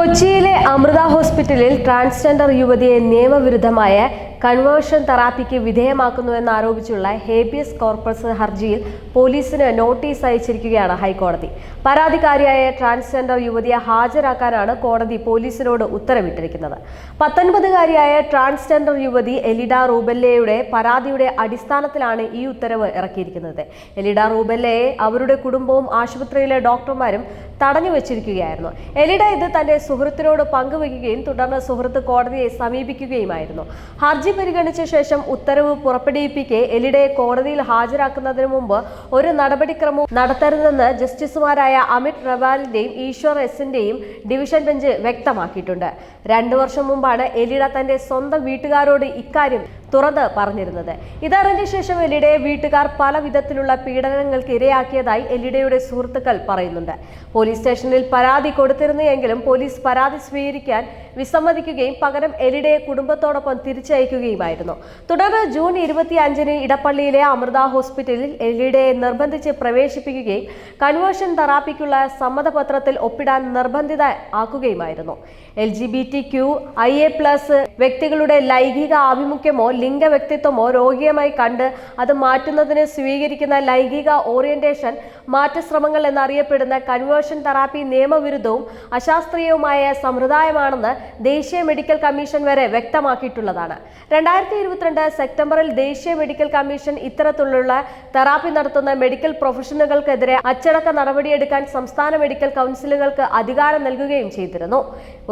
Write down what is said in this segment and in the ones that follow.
കൊച്ചിയിലെ അമൃത ഹോസ്പിറ്റലിൽ ട്രാൻസ്ജെൻഡർ യുവതിയെ നിയമവിരുദ്ധമായ കൺവേർഷൻ തെറാപ്പിക്ക് വിധേയമാക്കുന്നുവെന്ന് ആരോപിച്ചുള്ള ഹേബിയസ് കോർപ്പസ് ഹർജിയിൽ പോലീസിന് നോട്ടീസ് അയച്ചിരിക്കുകയാണ് ഹൈക്കോടതി. പരാതിക്കാരിയായ ട്രാൻസ്ജെൻഡർ യുവതിയെ ഹാജരാക്കാനാണ് കോടതി പോലീസിനോട് ഉത്തരവിട്ടിരിക്കുന്നത്. പത്തൊൻപതുകാരിയായ ട്രാൻസ്ജെൻഡർ യുവതി എലിഡ റൂബെല്ലയുടെ പരാതിയുടെ അടിസ്ഥാനത്തിലാണ് ഈ ഉത്തരവ് ഇറക്കിയിരിക്കുന്നത്. എലിഡ റൂബെല്ലയെ അവരുടെ കുടുംബവും ആശുപത്രിയിലെ ഡോക്ടർമാരും തടഞ്ഞു വെച്ചിരിക്കുകയായിരുന്നു. എലിഡ ഇത് തന്റെ സുഹൃത്തിനോട് പങ്കുവയ്ക്കുകയും തുടർന്ന് സുഹൃത്ത് കോടതിയെ സമീപിക്കുകയുമായിരുന്നു. ഹർജി പരിഗണിച്ച ശേഷം ഉത്തരവ് പുറപ്പെടുവിപ്പിക്കെ എലിഡയെ കോടതിയിൽ ഹാജരാക്കുന്നതിന് മുമ്പ് ഒരു നടപടിക്രമവും നടത്തരുതെന്ന് ജസ്റ്റിസുമാരായ അമിത് റവാലിന്റെയും ഈശ്വർ എസിന്റെയും ഡിവിഷൻ ബെഞ്ച് വ്യക്തമാക്കിയിട്ടുണ്ട്. രണ്ടു വർഷം മുമ്പാണ് എലിഡ തന്റെ സ്വന്തം വീട്ടുകാരോട് ഇക്കാര്യം തുറന്ന് പറഞ്ഞിരുന്നത്. ഇതറിഞ്ഞ ശേഷം എലിഡയെ വീട്ടുകാർ പല വിധത്തിലുള്ള പീഡനങ്ങൾക്ക് ഇരയാക്കിയതായി എലിഡയുടെ സുഹൃത്തുക്കൾ പറയുന്നുണ്ട്. പോലീസ് സ്റ്റേഷനിൽ പരാതി കൊടുത്തിരുന്നെങ്കിലും പോലീസ് പരാതി സ്വീകരിക്കാൻ വിസമ്മതിക്കുകയും പകരം എലിഡയെ കുടുംബത്തോടൊപ്പം തിരിച്ചയക്കുകയുമായിരുന്നു. തുടർന്ന് ജൂൺ ഇരുപത്തി അഞ്ചിന് ഇടപ്പള്ളിയിലെ അമൃത ഹോസ്പിറ്റലിൽ എലിഡയെ നിർബന്ധിച്ച് പ്രവേശിപ്പിക്കുകയും കൺവേർഷൻ തെറാപ്പിക്കുള്ള സമ്മതപത്രത്തിൽ ഒപ്പിടാൻ നിർബന്ധിത ആക്കുകയുമായിരുന്നു L G B T Q I A plus വ്യക്തികളുടെ ലൈംഗിക ആഭിമുഖ്യമോ ലിംഗ വ്യക്തിത്വമോ രോഗിയമായി കണ്ട് അത് മാറ്റുന്നതിന് സ്വീകരിക്കുന്ന ലൈംഗിക ഓറിയന്റേഷൻ മാറ്റശ്രമങ്ങൾ എന്നറിയപ്പെടുന്ന കൺവേർഷൻ തെറാപ്പി നിയമവിരുദ്ധവും അശാസ്ത്രീയവുമായ സമ്പ്രദായമാണെന്ന് ദേശീയ മെഡിക്കൽ കമ്മീഷൻ വരെ വ്യക്തമാക്കിയിട്ടുള്ളതാണ്. രണ്ടായിരത്തി ഇരുപത്തിരണ്ട് സെപ്റ്റംബറിൽ ദേശീയ മെഡിക്കൽ കമ്മീഷൻ ഇത്തരത്തിലുള്ള തെറാപ്പി നടത്തുന്ന മെഡിക്കൽ പ്രൊഫഷണലുകൾക്കെതിരെ അച്ചടക്ക നടപടിയെടുക്കാൻ സംസ്ഥാന മെഡിക്കൽ കൗൺസിലുകൾക്ക് അധികാരം നൽകുകയും ചെയ്തിരുന്നു.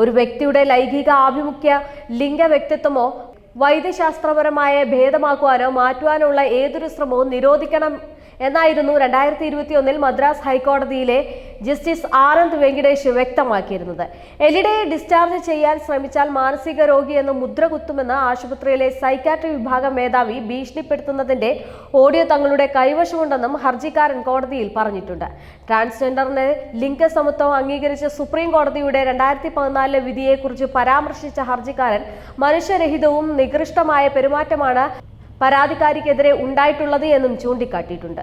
ഒരു വ്യക്തിയുടെ ലൈംഗിക ആഭിമുഖ്യ ലിംഗ വ്യക്തിത്വമോ വൈദ്യശാസ്ത്രപരമായ ഭേദമാക്കുവാനോ മാറ്റുവാനോ ഉള്ള ഏതൊരു ശ്രമവും നിരോധിക്കണം എന്നായിരുന്നു രണ്ടായിരത്തി ഇരുപത്തി ഒന്നിൽ മദ്രാസ് ഹൈക്കോടതിയിലെ ജസ്റ്റിസ് ആനന്ദ് വെങ്കിടേഷ് വ്യക്തമാക്കിയിരുന്നത്. എലിഡയെ ഡിസ്ചാർജ് ചെയ്യാൻ ശ്രമിച്ചാൽ മാനസിക രോഗി എന്ന് മുദ്ര കുത്തുമെന്ന് ആശുപത്രിയിലെ സൈക്കാട്രി വിഭാഗം മേധാവി ഭീഷണിപ്പെടുത്തുന്നതിന്റെ ഓഡിയോ തങ്ങളുടെ കൈവശമുണ്ടെന്നും ഹർജിക്കാരൻ കോടതിയിൽ പറഞ്ഞിട്ടുണ്ട്. ട്രാൻസ്ജെൻഡറിന് ലിംഗസമത്വം അംഗീകരിച്ച സുപ്രീം കോടതിയുടെ രണ്ടായിരത്തി പതിനാലിലെ വിധിയെക്കുറിച്ച് പരാമർശിച്ച ഹർജിക്കാരൻ മനുഷ്യരഹിതവും നികൃഷ്ടമായ പെരുമാറ്റമാണ് പരാതിക്കാരിക്കെതിരെ ഉണ്ടായിട്ടുള്ളത് എന്നും ചൂണ്ടിക്കാട്ടിയിട്ടുണ്ട്.